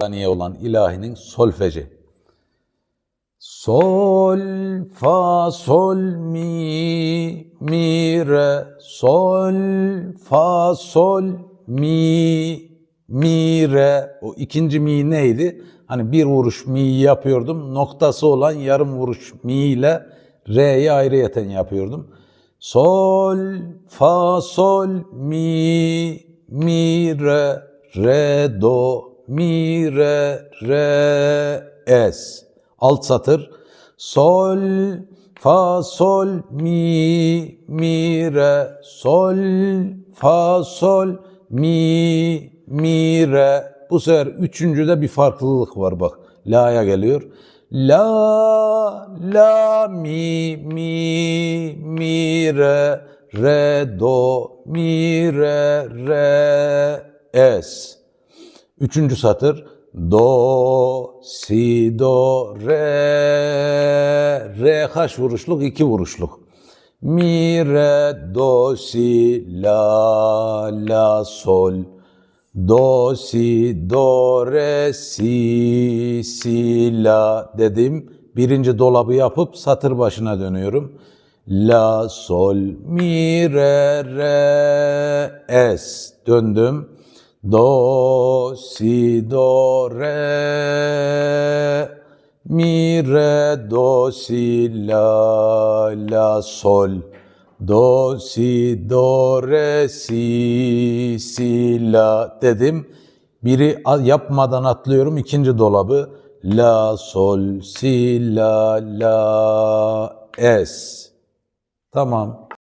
saniye olan ilahinin solfeji. Sol, fa, sol, mi, mi, re, sol, fa, sol, mi, mi, re. O ikinci mi neydi? Hani bir vuruş mi yapıyordum. Noktası olan yarım vuruş mi ile re'yi ayrıyeten yapıyordum. Sol, fa, sol, mi, mi, re, re, do, mi, re, re, es. Alt satır. Sol, fa, sol, mi, mi, re, sol, fa, sol, mi, mi, re. Bu sefer üçüncüde bir farklılık var bak. La'ya geliyor. La, la, mi, mi, mi, re, re, do, mi, re, re, es. Üçüncü satır. Do, si, do, re, re kaç vuruşluk? İki vuruşluk. Mi, re, do, si, la, la, sol. Do, si, do, re, si, si, la dedim. Birinci dolabı yapıp satır başına dönüyorum. La, sol, mi, re, re, es. Döndüm. Do, si, do, re, mi, re, do, si, la, la, sol. Do, si, do, re, si, si, la dedim. Biri yapmadan atlıyorum ikinci dolabı. La, sol, si, la, la, es. Tamam.